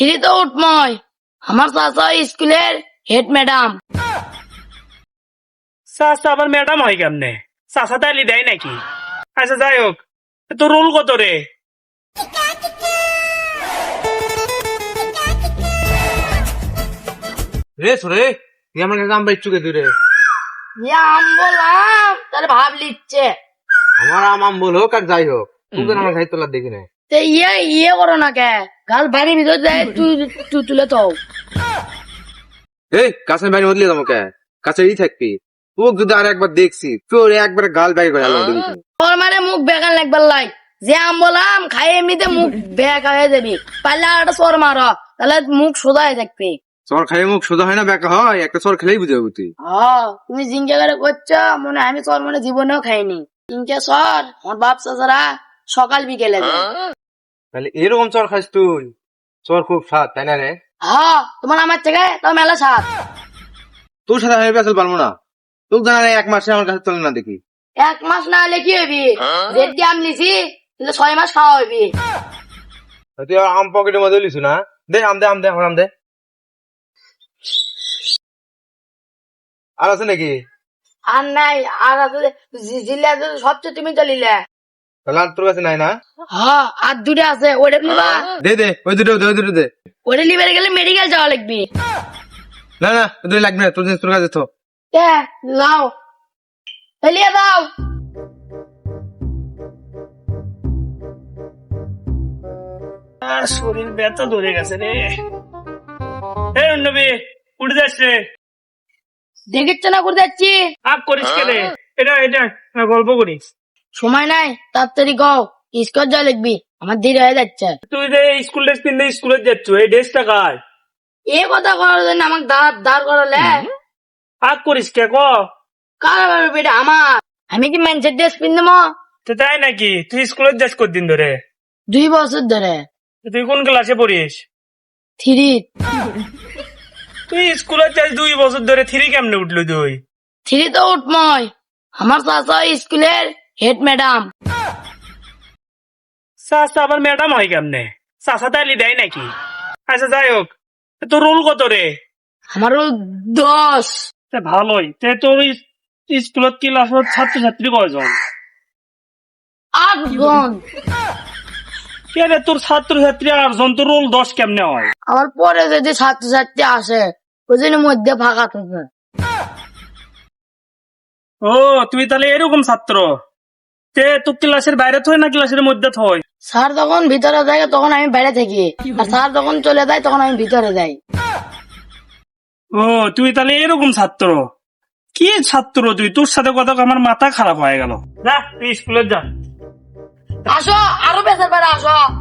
Three তো উঠময় আমার চাচা স্কুলের হেড ম্যাডাম। চাচা আবার ম্যাডাম হয় কেমনে? চাচা তাইলি দেয় নাকি? আচ্ছা যাই হোক তো রোল কত রে? রে সরে তুই আমার কাছে আম ইচ্ছুকে তুই রে? আম বললাম তাহলে ভাব লিখছে। আমার আম আম বল হোক আর যাই হোক তুই আমার সাহিত্য লাগ দেখি না তো ইয়ে ইয়ে করো না কে? গাছ বাড়ির ভিতর দেয় তুই তুই তুলে তো এই কাছে বাইরে বদলে থাকবি। তোকে যদি আর একবার দেখছি তোর একবার গাল বাইরে করে আলো তোর মানে মুখ বেগান লাগবার লাই। যে আম বললাম খাই এমনিতে মুখ বেকা হয়ে যাবি। পারলে আর একটা সর মারো তাহলে মুখ সোজা হয়ে থাকবে। চর খাই মুখ সোজা হয় না বেকা হয়? একটা চর খেলেই বুঝে যাবি তুই। তুমি জিঙ্কা করে করছ মনে আমি সর মনে জীবনেও খাইনি। জিঙ্কা সর আমার বাপ চাচারা সকাল বিকেলে। তাহলে এরকম চর খাস তুই। চর খুব স্বাদ তাই না রে? হ্যাঁ তোমার আমার থেকে তাও মেলা সাত তোর সাথে আমি বেসল পারব না। তোকে জানা এক মাসে আমার কাছে চলে না দেখি। এক মাস না হলে কি হবি? রেট দিয়ে আম লিছি তাহলে ছয় মাস খাওয়া হবি। তুই আবার আম পকেটের মধ্যে লিছু না? দে আম দে আম দে আমার আম দে। আর আছে নাকি? আর নাই আর আছে জিলে সবচেয়ে তুমি চলিলে তাহলে আর তোর কাছে নাই না? হ্যাঁ আর দুটো আছে ওটা নিবা দে দে ওই দুটো দে ওই দুটো দে। ওটা নিবে গেলে মেডিকেল যাওয়া লাগবে। না না ওই দুটো লাগবে না তোর তোর কাছে তো কে ফেলিয়ে দাও। শরীর ব্যথা ধরে গেছে রে। এ নবী উঠে যাস রে। দেখেছ না করে যাচ্ছি। আপ করিস কে রে এটা এটা গল্প করিস। সময় নাই তাড়াতাড়ি গাও স্কোর যাওয়া লিখবি? আমার দেরি হয়ে যাচ্ছে। তুই যে স্কুল ড্রেস পিনতে স্কুলে যাচ্ছ এই ড্রেসটা কার? এ কথা করার জন্য আমাকে দাঁড় দাঁড় করালে? আপ করিস কে ক? কার বেটা? আমার। আমি কি ম্যানচের ড্রেস পিনব? তো তাই নাকি? তুই স্কুলে যাস কদিন ধরে? দুই বছর ধরে। তুই কোন ক্লাসে পড়িস? থ্রি। তুই স্কুলে যাস দুই বছর ধরে থ্রি কেমনে উঠলি তুই? থ্রি তো উঠময় আমার চাচা স্কুলের হেড ম্যাডাম। চাচা আবার ম্যাডাম হয় কেমনে? চাচা তাইলি দেয় নাকি? আচ্ছা যাই হোক তো রোল কত রে আমার ওই দশ। ভালোই তে তোর স্কুলত ক্লাসত ছাত্রছাত্রী কয়জন? আট জন কে রে তোর ছাত্রছাত্রী আটজন তোর রোল দশ কেমনে হয়? আমার পরে যদি ছাত্রছাত্রী আসে ওই জন্য মধ্যে ফাঁকা থাকে ও তুই তাহলে এরকম ছাত্র তে তো ক্লাসের বাইরে থয় না ক্লাসের মধ্যে থয়? স্যার যখন ভিতরে যায় তখন আমি বাইরে থাকি। আর স্যার যখন চলে যায় তখন আমি ভিতরে যাই। ও তুই তাহলে এরকম ছাত্র? কি ছাত্র তুই? তোর সাথে কথা আমার মাথা খারাপ হয়ে গেল। যা তুই স্কুলে যা। আসো আরও বেসার বাইরে আসো।